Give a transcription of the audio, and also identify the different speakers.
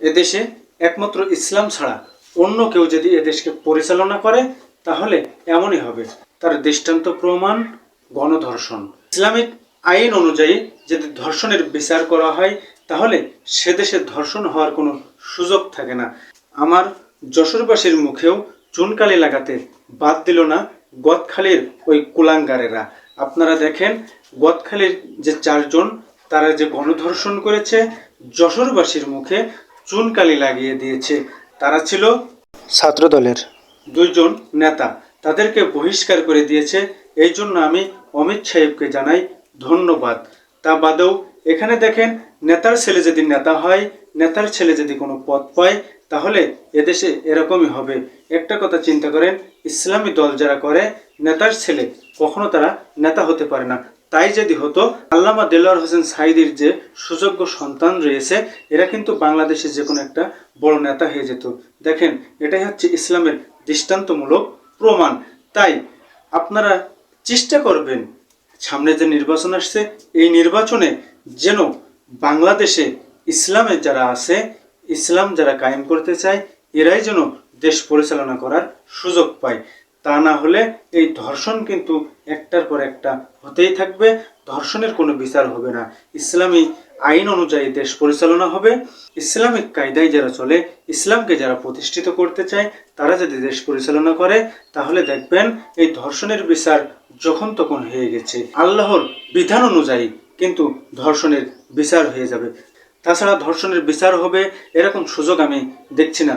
Speaker 1: এদেশে একমাত্র ইসলাম ছাড়া অন্য কেউ যদি এদেশকে পরিচালনা করে, তাহলে এমনই হবে। তার দৃষ্টান্ত প্রমাণ, গণধর্ষণ। ইসলামিক আইন অনুযায়ী যদি ধর্ষণের বিচার করা হয়, তাহলে সে দেশে ধর্ষণ হওয়ার কোনো সুযোগ থাকে না। আমার যশোরবাসীর মুখেও চুনকালি লাগাতে বাদ দিল না গদখালির ওই কুলাঙ্গারেরা। আপনারা দেখেন গদখালির যে চারজন, তারা যে গণধর্ষণ করেছে, যশোরবাসীর মুখে চুনকালি লাগিয়ে দিয়েছে। তারা ছিল ছাত্রদলের। দুইজন নেতা। তাদেরকে বহিষ্কার করে দিয়েছে। এই জন্য আমি অমিত সাহেবকে জানাই ধন্যবাদ। তা বাদেও এখানে দেখেন নেতার ছেলে যদি নেতা হয় নেতার ছেলে যদি কোনো পদ পায় তাহলে এদেশে এরকমই হবে। একটা কথা চিন্তা করেন ইসলামী দল যারা করে নেতার ছেলে কখনো তারা নেতা হতে পারে না। তাই যদি হতো, আল্লামা দেলোয়ার হোসেন সাইদির যে সুযোগ্য সন্তান রয়েছে, এরা কিন্তু বাংলাদেশে যে কোনো একটা বড় নেতা হয়ে যেত। দেখেন, এটাই হচ্ছে ইসলামের দৃষ্টান্তমূলক প্রমাণ। তাই আপনারা চেষ্টা করবেন, সামনে যে নির্বাচন আসছে, এই নির্বাচনে যেন বাংলাদেশে ইসলামের যারা আছে, ইসলাম যারা কায়েম করতে চায়, এরাই যেন দেশ পরিচালনা করার সুযোগ পায়। তা না হলে এই ধর্ষণ কিন্তু একটার পর একটা হতেই থাকবে। ধর্ষণের কোনো বিচার হবে না। ইসলামী আইন অনুযায়ী দেশ পরিচালনা হবে। ইসলামিক কায়দায় যারা চলে, ইসলামকে যারা প্রতিষ্ঠিত করতে চায়, তারা যদি দেশ পরিচালনা করে, তাহলে দেখবেন এই ধর্ষণের বিচার যখন তখন হয়ে গেছে। আল্লাহর বিধান অনুযায়ী কিন্তু ধর্ষণের বিচার হয়ে যাবে। তাছাড়া ধর্ষণের বিচার হবে, এরকম সুযোগ আমি দেখছি না।